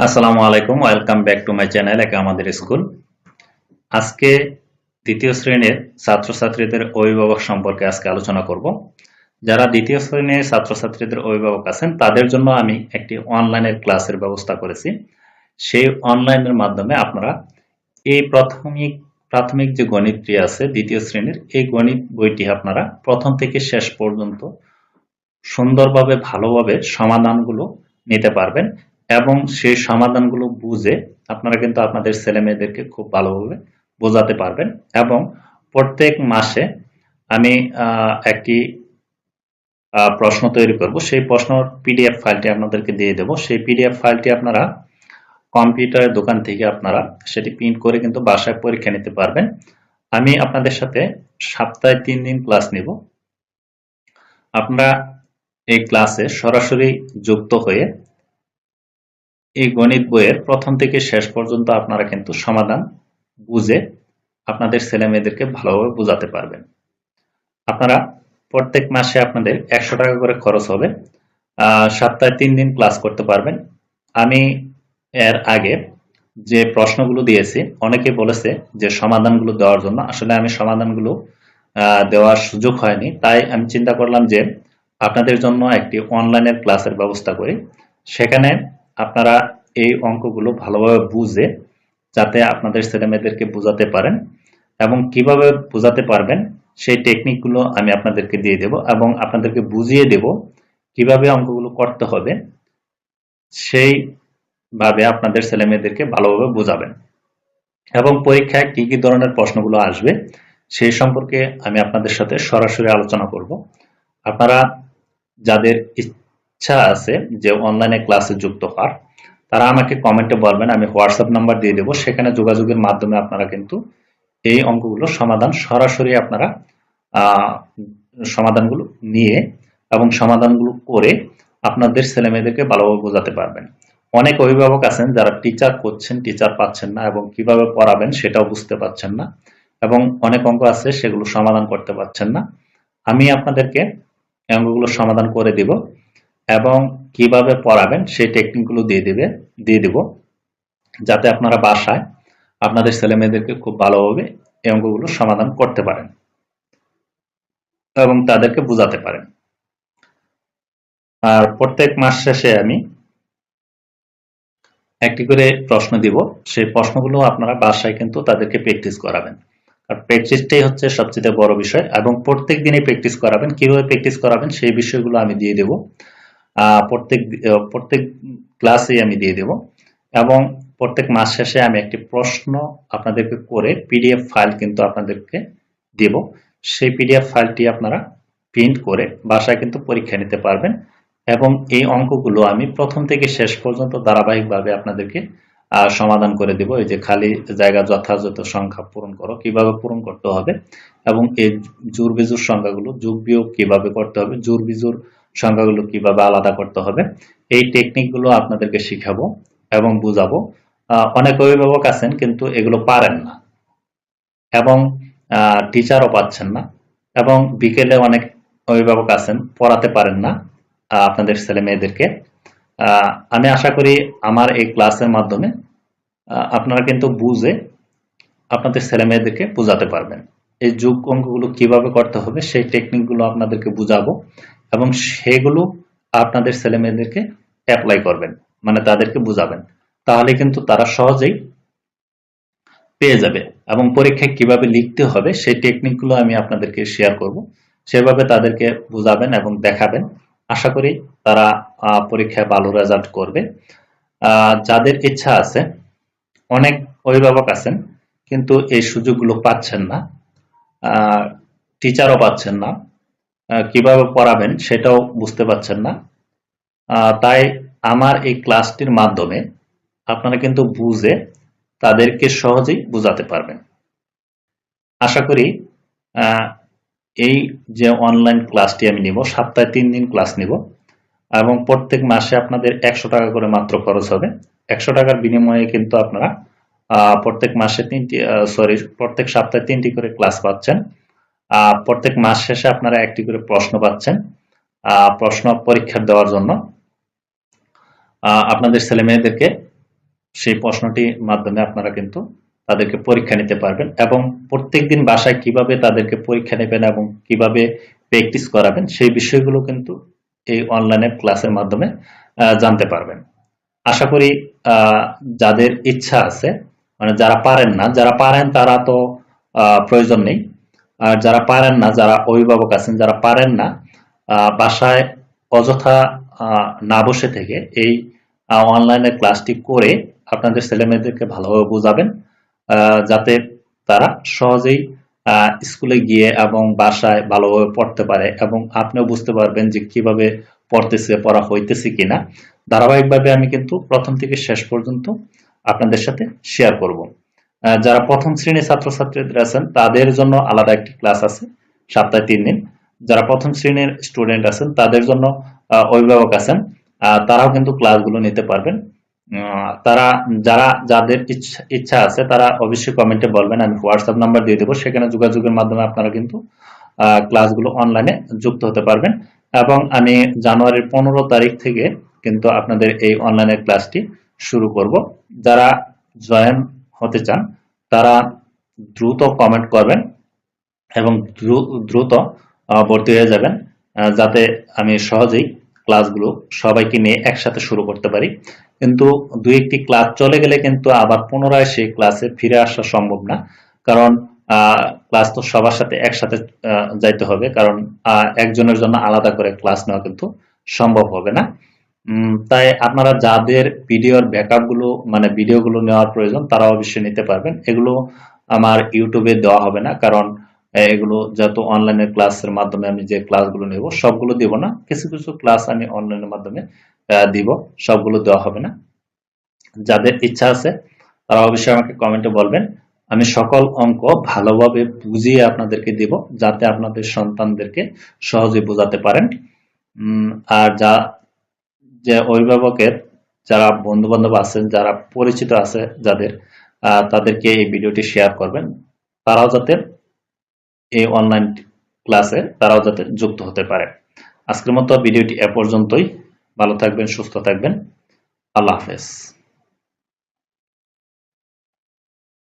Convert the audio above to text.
আসসালামু আলাইকুম, welcome back to my channel একে আমাদের স্কুল। আজকে দ্বিতীয় শ্রেণির ছাত্রছাত্রীদের অভিভাবক সম্পর্কে আজকে আলোচনা করব। যারা দ্বিতীয় শ্রেণির ছাত্রছাত্রীদের অভিভাবক আছেন, তাদের জন্য আমি একটি অনলাইনের ক্লাসের ব্যবস্থা করেছি। সেই অনলাইনের মাধ্যমে আপনারা এই প্রাথমিক প্রাথমিক যে গণিতটি আছে, দ্বিতীয় শ্রেণির, এই গণিত বইটি আপনারা প্রথম থেকে শেষ পর্যন্ত সুন্দরভাবে, ভালোভাবে সমাধানগুলো নিতে পারবেন। এবং সেই সমাধানগুলো বুঝে আপনারা কিন্তু আপনাদের ছেলে মেয়েদেরকে খুব ভালোভাবে বোঝাতে পারবেন। এবং প্রত্যেক মাসে আমি একটি প্রশ্ন তৈরি করব। সেই প্রশ্ন পিডিএফ ফাইলটি আপনাদেরকে দিয়ে দেব। সেই পিডিএফ ফাইলটি আপনারা কম্পিউটারের দোকান থেকে আপনারা সেটি প্রিন্ট করে কিন্তু বাসায় পরীক্ষা নিতে পারবেন। আমি আপনাদের সাথে সপ্তাহে তিন দিন ক্লাস নিব। আপনারা এই ক্লাসে সরাসরি যুক্ত হয়ে এই গণিত বইয়ের প্রথম থেকে শেষ পর্যন্ত আপনারা কিন্তু সমাধান বুঝে আপনাদের ছেলে মেয়েদেরকে ভালোভাবে বোঝাতে পারবেন। আপনারা প্রত্যেক মাসে আপনাদের একশো টাকা করে খরচ হবে। সপ্তাহে তিন দিন ক্লাস করতে পারবেন। আমি এর আগে যে প্রশ্নগুলো দিয়েছি, অনেকে বলেছে যে সমাধানগুলো দেওয়ার জন্য। আসলে আমি সমাধানগুলো দেওয়ার সুযোগ হয়নি। তাই আমি চিন্তা করলাম যে আপনাদের জন্য একটি অনলাইনের ক্লাসের ব্যবস্থা করি। সেখানে আপনারা এই অঙ্কগুলো ভালোভাবে বুঝে যাতে আপনাদের ছেলেমেয়েদেরকে বোঝাতে পারেন এবং কীভাবে বোঝাতে পারবেন সেই টেকনিকগুলো আমি আপনাদেরকে দিয়ে দেব এবং আপনাদেরকে বুঝিয়ে দেব কীভাবে অঙ্কগুলো করতে হবে সেইভাবে আপনাদের ছেলেমেয়েদেরকে ভালোভাবে বোঝাবেন। এবং পরীক্ষায় কি কি ধরনের প্রশ্নগুলো আসবে সেই সম্পর্কে আমি আপনাদের সাথে সরাসরি আলোচনা করব। আপনারা যাদের ইচ্ছা আছে যে অনলাইনে ক্লাসে যুক্ত হওয়ার। তারা আমাকে কমেন্টে বলবেন, আমি হোয়াটসঅ্যাপ নাম্বার দিয়ে দেবো। সেখানে যোগাযোগের মাধ্যমে আপনারা কিন্তু এই অঙ্কগুলো সমাধান সরাসরি আপনারা সমাধানগুলো নিয়ে এবং সমাধানগুলো করে আপনাদের ছেলে মেয়েদেরকে ভালোভাবে বোঝাতে পারবেন। অনেক অভিভাবক আছেন যারা টিচার করছেন টিচার পাচ্ছেন না এবং কীভাবে পড়াবেন সেটাও বুঝতে পারছেন না এবং অনেক অঙ্ক আছে সেগুলো সমাধান করতে পারছেন না। আমি আপনাদেরকে অঙ্কগুলো সমাধান করে দিব। এবং কীভাবে পড়াবেন সেই টেকনিকগুলো দিয়ে দেবে, দিয়ে দিব, যাতে আপনারা বাসায় আপনাদের ছেলে মেয়েদেরকে খুব ভালোভাবে এই অঙ্কগুলো সমাধান করতে পারেন এবং তাদেরকে বোঝাতে পারেন। আর প্রত্যেক মাস শেষে আমি একটি করে প্রশ্ন দিব, সেই প্রশ্নগুলো আপনারা বাসায় কিন্তু তাদেরকে প্র্যাকটিস করাবেন। আর প্র্যাকটিসটাই হচ্ছে সবচেয়ে বড় বিষয় এবং প্রত্যেক দিনই প্র্যাকটিস করাবেন, কীভাবে প্র্যাকটিস করাবেন সেই বিষয়গুলো আমি দিয়ে দেব। প্রত্যেক প্রত্যেক ক্লাসেই আমি দিয়ে দেব। এবং প্রত্যেক মাস শেষে আমি একটি প্রশ্ন আপনাদেরকে করে পিডিএফ ফাইল কিন্তু আপনাদেরকে দেব। সেই পিডিএফ ফাইলটি আপনারা প্রিন্ট করে বাসায় কিন্তু পরীক্ষা নিতে পারবেন। এবং এই অঙ্কগুলো আমি প্রথম থেকে শেষ পর্যন্ত ধারাবাহিকভাবে আপনাদেরকে সমাধান করে দেব। এই যে খালি জায়গা যথাযথ সংখ্যা পূরণ করো, কীভাবে পূরণ করতে হবে এবং এই জোর বিজুর সংখ্যাগুলো, যোগ বিয়োগ কীভাবে করতে হবে জোর বিজুর সংখ্যাগুলো কীভাবে আলাদা করতে হবে, এই টেকনিকগুলো আপনাদেরকে শিখাবো এবং বুঝাবো। অনেক অভিভাবক আছেন কিন্তু এগুলো পারেন না এবং টিচারও পাচ্ছেন না এবং বিকেলে অনেক অভিভাবক আছেন, পড়াতে পারেন না আপনাদের ছেলে মেয়েদেরকে। আমি আশা করি আমার এই ক্লাসের মাধ্যমে আপনারা কিন্তু বুঝে আপনাদের ছেলে মেয়েদেরকে বোঝাতে পারবেন। এই যোগ অঙ্কগুলো কীভাবে করতে হবে সেই টেকনিকগুলো আপনাদেরকে বুঝাবো। এবং সেগুলো আপনাদের ছেলে মেয়েদেরকে অ্যাপ্লাই করবেন মানে তাদেরকে বুঝাবেন। তাহলে কিন্তু তারা সহজেই পেয়ে যাবে এবং পরীক্ষায় কীভাবে লিখতে হবে সেই টেকনিকগুলো আমি আপনাদেরকে শেয়ার করব। সেভাবে তাদেরকে বুঝাবেন এবং দেখাবেন। আশা করি তারা পরীক্ষায় ভালো রেজাল্ট করবে। যাদের ইচ্ছা আছে, অনেক অভিভাবক আছেন, কিন্তু এই সুযোগগুলো পাচ্ছেন না। টিচারও পাচ্ছেন না। কীভাবে পড়াবেন সেটাও বুঝতে পারছেন না। তাই আমার এই ক্লাসটির মাধ্যমে আপনারা কিন্তু বুঝে তাদেরকে সহজেই বোঝাতে পারবেন। আশা করি এই যে অনলাইন ক্লাসটি আমি নিব, সপ্তাহে তিন দিন ক্লাস নিব, এবং প্রত্যেক মাসে আপনাদের একশো টাকা করে মাত্র খরচ হবে। একশো টাকার বিনিময়ে কিন্তু আপনারা প্রত্যেক মাসে তিনটি সরি প্রত্যেক সপ্তাহে তিনটি করে ক্লাস পাচ্ছেন। প্রত্যেক মাস শেষে আপনারা একটি করে প্রশ্ন পাচ্ছেন প্রশ্ন পরীক্ষা দেওয়ার জন্য। আপনাদের ছেলে মেয়েদেরকে সেই প্রশ্নটির মাধ্যমে আপনারা কিন্তু তাদেরকে পরীক্ষা নিতে পারবেন এবং প্রত্যেকদিন বাসায় কীভাবে তাদেরকে পরীক্ষা নেবেন এবং কীভাবে প্র্যাকটিস করাবেন সেই বিষয়গুলো কিন্তু এই অনলাইনে ক্লাসের মাধ্যমে জানতে পারবেন। আশা করি যাদের ইচ্ছা আছে মানে যারা পারেন না, যারা পারেন তারা তো প্রয়োজন নেই। আর যারা পারেন না, যারা অভিভাবক আছেন, যারা পারেন না বাসায় অযথা না বসে থেকে এই অনলাইনে ক্লাসটি করে আপনাদের ছেলেমেয়েদেরকে ভালোভাবে বোঝাবেন যাতে তারা সহজেই স্কুলে গিয়ে এবং বাসায় ভালোভাবে পড়তে পারে এবং আপনিও বুঝতে পারবেন যে কীভাবে পড়তেছে, পড়া হইতেছে কিনা। ধারাবাহিকভাবে আমি কিন্তু প্রথম থেকে শেষ পর্যন্ত আপনাদের সাথে শেয়ার করব। যারা প্রথম শ্রেণির ছাত্রছাত্রীদের আছেন, তাদের জন্য আলাদা একটি ক্লাস আছে সপ্তাহে তিন দিন। যারা প্রথম শ্রেণির স্টুডেন্ট আছেন, তাদের জন্য অভিভাবক আছেন তারাও কিন্তু ক্লাসগুলো নিতে পারবেন। তারা, যারা, যাদের ইচ্ছা আছে, তারা অবশ্যই কমেন্টে বলবেন, আমি হোয়াটসঅ্যাপ নাম্বার দিয়ে দেবো, সেখানে যোগাযোগের মাধ্যমে আপনারা কিন্তু ক্লাসগুলো অনলাইনে যুক্ত হতে পারবেন। এবং আমি জানুয়ারির পনেরো তারিখ থেকে কিন্তু আপনাদের এই অনলাইনের ক্লাসটি শুরু করব। যারা জয়েন হতে চান, তারা দ্রুত কমেন্ট করবেন এবং দ্রুত ভর্তি হয়ে যাবেন যাতে আমি সহজেই ক্লাসগুলো সবাইকে নিয়ে একসাথে শুরু করতে পারি। কিন্তু দুই একটি ক্লাস চলে গেলে কিন্তু আবার পুনরায় সেই ক্লাসে ফিরে আসা সম্ভব না। কারণ ক্লাস তো সবার সাথে একসাথে যাইতে হবে। কারণ একজনের জন্য আলাদা করে ক্লাস নেওয়া কিন্তু সম্ভব হবে না। তাই আপনারা যাদের ভিডিওর ব্যাকআপগুলো মানে ভিডিওগুলো নেওয়ার প্রয়োজন তারা অবশ্যই নিতে পারবেন। এগুলো আমার ইউটিউবে দেওয়া হবে না, কারণ এগুলো যত অনলাইনের ক্লাসের মাধ্যমে আমি যে ক্লাসগুলো নেব, সবগুলো দিব না। কিছু কিছু ক্লাস আমি অনলাইনের মাধ্যমে দিব, সবগুলো দেওয়া হবে না। যাদের ইচ্ছা আছে, তারা অবশ্যই আমাকে কমেন্টে বলবেন। আমি সকল অঙ্ক ভালোভাবে বুঝিয়ে আপনাদেরকে দিব, যাতে আপনাদের সন্তানদেরকে সহজে বোঝাতে পারেন। আর যা যে অভিভাবকের যারা বন্ধু বান্ধব আছেন, যারা পরিচিত আছে যাদের তাদেরকে এই ভিডিওটি শেয়ার করবেন। তারাও যাতে এই অনলাইন ক্লাসে তারাও যাতে যুক্ত হতে পারে। আজকের মতো ভিডিওটি এ পর্যন্তই। ভালো থাকবেন, সুস্থ থাকবেন। আল্লাহ হাফেজ।